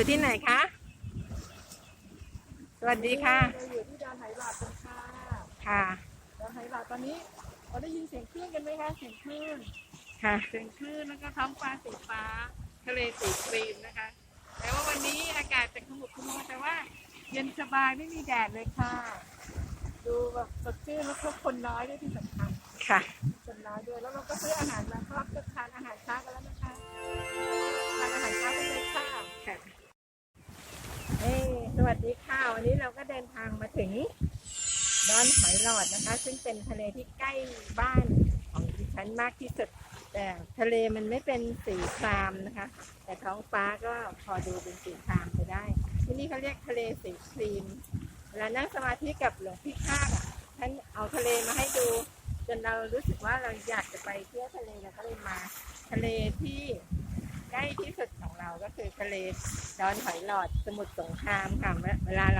อยู่ที่ไหนคะ สวัสดีค่ะ เราอยู่ที่ดอนไหหลาดกันค่ะค่ะดอนไหหลาดตอนนี้เราได้ยินเสียงคลื่นกันไหมคะ เสียงคลื่น ค่ะ เสียงคลื่นแล้วก็ท้องฟ้าสีฟ้า ทะเลสีครีมนะคะ แต่ว่าวันนี้อากาศจะขมุกขมัวแต่ว่า เย็นสบายไม่มีแดดเลยค่ะ ดูแบบสดชื่นแล้วก็คนน้อยด้วยที่สำคัญค่ะ คนน้อยด้วย แล้วเราก็ซื้ออาหารมาพร้อมจ สวัสดีค่ะ วันนี้เราก็เดินทางมาถึงดอนหอยหลอดนะคะ ซึ่งเป็นทะเลที่ใกล้บ้านของดิฉันมากที่สุด แต่ทะเลมันไม่เป็นสีครามนะคะ แต่ท้องฟ้าก็พอดูเป็นสีครามไปได้ ที่นี่เขาเรียกทะเลสีครีมเวลานั่งสมาธิกับหลวงพี่ข้าท่านเอาทะเลมาให้ดู จนเรารู้สึกว่าเราอยากจะไปเที่ยวทะเลเราก็เลยมา ทะเลที่ ใกล้ที่สุดของเราก็คือทะเลดอนหอยหลอดสมุทรสงครามค่ะเวเวลาเรา